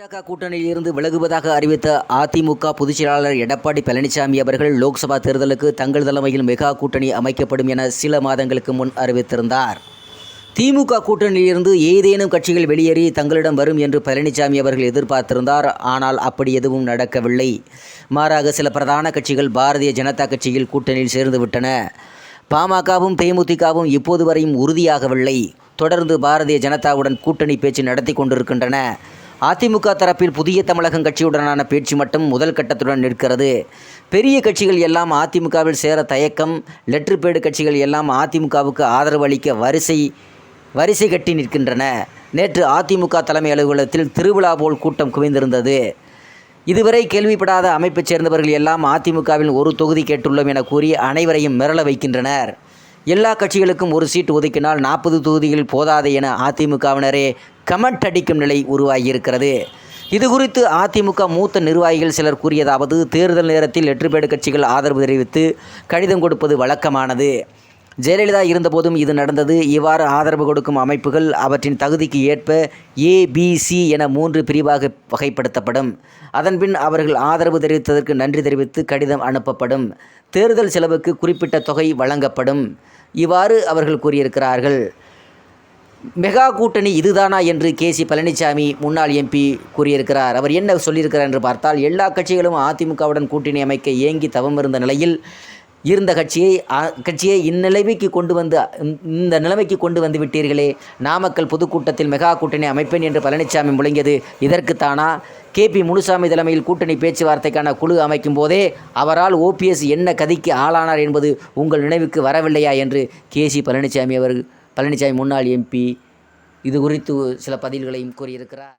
பாஜக கூட்டணியில் இருந்து விலகுவதாக அறிவித்த அதிமுக பொதுச் செயலாளர் எடப்பாடி பழனிசாமி அவர்கள் லோக்சபா தேர்தலுக்கு தங்கள் தலைமையில் மெகா கூட்டணி அமைக்கப்படும் என சில மாதங்களுக்கு முன் அறிவித்திருந்தார். திமுக கூட்டணியில் இருந்து ஏதேனும் கட்சிகள் வெளியேறி தங்களிடம் வரும் என்று பழனிசாமி அவர்கள் எதிர்பார்த்திருந்தார். ஆனால் அப்படி எதுவும் நடக்கவில்லை. மாறாக சில பிரதான கட்சிகள் பாரதிய ஜனதா கட்சியில் கூட்டணியில் சேர்ந்துவிட்டன பாமகவும் தேமுதிகவும் இப்போது வரையும் உறுதியாகவில்லை. தொடர்ந்து பாரதிய ஜனதாவுடன் கூட்டணி பேச்சு நடத்தி கொண்டிருக்கின்றன. அதிமுக தரப்பில் புதிய தமிழகம் கட்சியுடனான பேச்சு மட்டும் முதல் கட்டத்துடன் நிற்கிறது. பெரிய கட்சிகள் எல்லாம் அதிமுகவில் சேர தயக்கம் லெட்டர் பேடு கட்சிகள் எல்லாம் அதிமுகவுக்கு ஆதரவு அளிக்க வரிசை வரிசை கட்டி நிற்கின்றன. நேற்று அதிமுக தலைமை அலுவலகத்தில் திருவிழா போல் கூட்டம் குவிந்திருந்தது. இதுவரை கேள்விப்படாத அமைப்பைச் சேர்ந்தவர்கள் எல்லாம் அதிமுகவில் ஒரு தொகுதி கேட்டுள்ளோம் என கூறி அனைவரையும் மிரள வைக்கின்றனர். எல்லா கட்சிகளுக்கும் ஒரு சீட் ஒதுக்கினால் நாற்பது தொகுதிகள் போதாது என அதிமுகவினரே கமெண்ட் அடிக்கும் நிலை உருவாகியிருக்கிறது. இது குறித்து அதிமுக மூத்த நிர்வாகிகள் சிலர் கூறியதாவது தேர்தல் நேரத்தில் வெற்றிபேடு கட்சிகள் ஆதரவு தெரிவித்து கடிதம் கொடுப்பது வழக்கமானது. ஜெயலலிதா இருந்தபோதும் இது நடந்தது. இவ்வாறு ஆதரவு கொடுக்கும் அமைப்புகள் அவற்றின் தகுதிக்கு ஏற்ப ஏபிசி என மூன்று பிரிவாக வகைப்படுத்தப்படும். அதன்பின் அவர்கள் ஆதரவு தெரிவித்ததற்கு நன்றி தெரிவித்து கடிதம் அனுப்பப்படும். தேர்தல் செலவுக்கு குறிப்பிட்ட தொகை வழங்கப்படும். இவ்வாறு அவர்கள் கூறியிருக்கிறார்கள். மெகா கூட்டணி இதுதானா என்று கே சி பழனிசாமி முன்னாள் எம்பி கூறியிருக்கிறார். அவர் என்ன சொல்லியிருக்கிறார் என்று பார்த்தால் எல்லா கட்சிகளும் அதிமுகவுடன் கூட்டணி அமைக்க ஏங்கி தவம் இருந்த நிலையில் இருந்த கட்சியை அ- கட்சியை இந்நிலைமைக்கு கொண்டு வந்து இந்த நிலைமைக்கு கொண்டு வந்து விட்டீர்களே. நாமக்கல் பொதுக்கூட்டத்தில் மெகா கூட்டணி அமைப்பேன் என்று பழனிசாமி முழங்கியது இதற்குத்தானா? கேபி முனுசாமி தலைமையில் கூட்டணி பேச்சுவார்த்தைக்கான குழு அமைக்கும் போதே அவரால் ஓபிஎஸ் என்ன கதிக்கு ஆளானார் என்பது உங்கள் நினைவுக்கு வரவில்லையா என்று கே சி பழனிசாமி அவர் பழனிசாமி முன்னாள் எம்பி. இது குறித்து சில பதில்களையும் கூறியிருக்கிறார்.